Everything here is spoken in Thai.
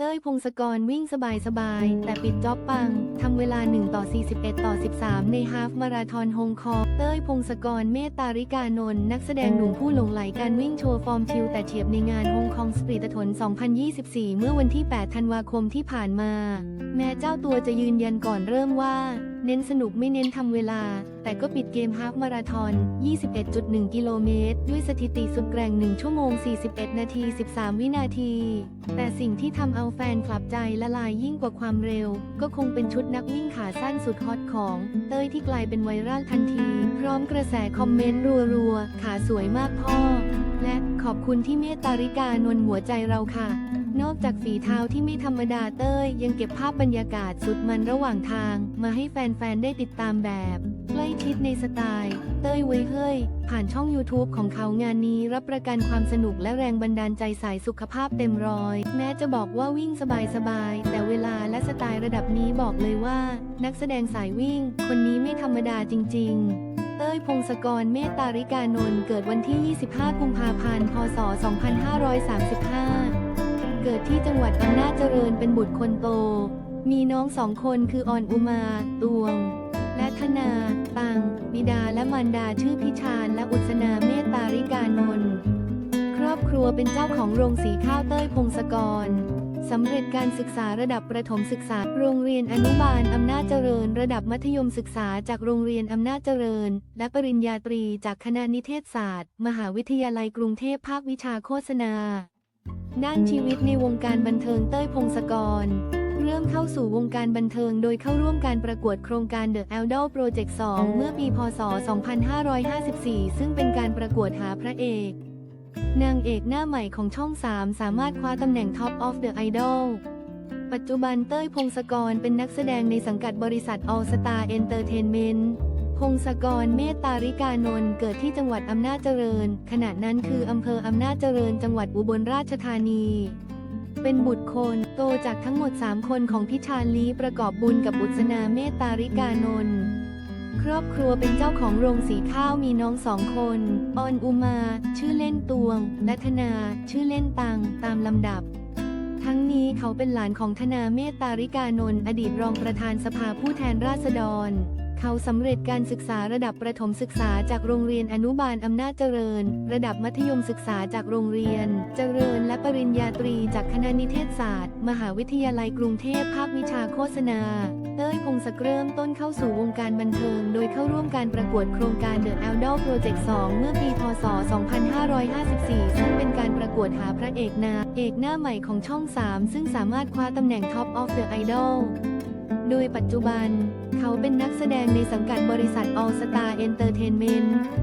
เต้ยพงศกรวิ่งสบายๆ แต่ปิดจ็อบปัง ทำเวลา 1 ต่อ 41 ต่อ 13 ในฮาฟมาราธอนฮงคองเต้ยพงศกรเมตตาริกานนท์นักแสดงหนุ่มผู้หลงไหลการวิ่งโชว์ฟอร์มชิลแต่เฉียบในงานฮงคองสปรีตถน 2024 เมื่อวันที่ 8 ธันวาคมที่ผ่านมา แม้เจ้าตัวจะยืนยันก่อนเริ่มว่า เน้นสนุกไม่เน้นทำเวลา แต่ก็ปิดเกมฮาฟมาราธอน 21.1 กิโลเมตร ด้วยสถิติสุดแกร่ง 1 ชั่วโมง 41 นาที 13 วินาที แต่สิ่งที่ทำเอาแฟนคลับใจละลายยิ่งกว่าความเร็ว ก็คงเป็นชุดนักวิ่งขาสั้นสุดฮอตของ เต้ยที่กลายเป็นไวรัลทันที พร้อมกระแสคอมเมนต์รัวๆ ขาสวยมากพ่อ และขอบคุณที่เมตตาริกานนหัวใจเราค่ะ นอกจากฝีเท้าที่ไม่ธรรมดาเต้ย ยังเก็บภาพบรรยากาศสุดมันระหว่างทาง มาให้แฟน ๆ ได้ติดตามแบบใกล้ชิดในสไตล์ เต้ยไว้เฮ้ย ผ่านช่อง YouTube ของเขางานนี้รับประกันความสนุกและแรงบันดาลใจสายสุขภาพเต็มร้อย แม้จะบอกว่าวิ่งสบายๆแต่เวลาและสไตล์ระดับนี้บอกเลยว่า นักแสดงสายวิ่ง คนนี้ไม่ธรรมดาจริง ๆเต้ยพงศกรเมตตาริกานนท์เกิดวันที่ 25 กุมภาพันธ์ พศ 2535 เกิดที่จังหวัดอำนาจเจริญเป็นบุตรคนโต มีน้องสองคนคือออนอุมา ตวง และธนาตัง บิดาและมารดาชื่อพิชานและอุศนาเมตตาริกานนท์ครอบครัวเป็นเจ้าของโรงสีข้าวเต้ยพงศกรสำเร็จการศึกษาระดับประถมศึกษา โรงเรียนอนุบาลอำนาจเจริญ ระดับมัธยมศึกษาจากโรงเรียนอำนาจเจริญ และปริญญาตรีจากคณะนิเทศศาสตร์ มหาวิทยาลัยกรุงเทพภาควิชาโฆษณา ด้านชีวิตในวงการบันเทิงเต้ยพงศกร เริ่มเข้าสู่วงการบันเทิงโดยเข้าร่วมการประกวดโครงการ The Idol Project 2 เมื่อปี พศ 2554 ซึ่งเป็นการประกวดหาพระเอก นางเอกหน้าใหม่ของช่อง 3 สามารถคว้าตำแหน่ง Top of the Idol ปัจจุบันเต้ยพงศกรเป็นนักแสดงในสังกัดบริษัท All Star Entertainment พงศกรเมตตาริกานนท์เกิดที่จังหวัดอำนาจเจริญ ขณะนั้นคืออำเภออำนาจเจริญจังหวัดอุบลราชธานี เป็นบุตรคนโตจากทั้งหมด 3 คนของพิชาลีประกอบบุญกับบุษนาเมตตาริกานนท์ครอบครัวเป็นเจ้าของโรงสีข้าวมีน้องสองคน ออนอุมา ชื่อเล่นตวงและธนา ชื่อเล่นตัง ตามลำดับ ทั้งนี้เขาเป็นหลานของธนาเมตตาริกานนท์อดีตรองประธานสภาผู้แทนราษฎร เขาสำเร็จการศึกษาระดับประถมศึกษาจากโรงเรียนอนุบาลอำนาจเจริญ ระดับมัธยมศึกษาจากโรงเรียน เจริญและปริญญาตรีจากคณะนิเทศศาสตร์ มหาวิทยาลัยกรุงเทพภาควิชาโฆษณาเต้ยพงศกรเริ่มต้นเข้าสู่วงการบันเทิง โดยเข้าร่วมการประกวดโครงการ The Idol Project 2 เมื่อปี พศ 2554 ซึ่งเป็นการประกวดหาพระเอกนาเอกหน้าใหม่ของช่อง 3 ซึ่งสามารถคว้าตำแหน่ง Top of the Idol โดยปัจจุบัน เขาเป็นนักแสดงในสังกัดบริษัท All Star Entertainment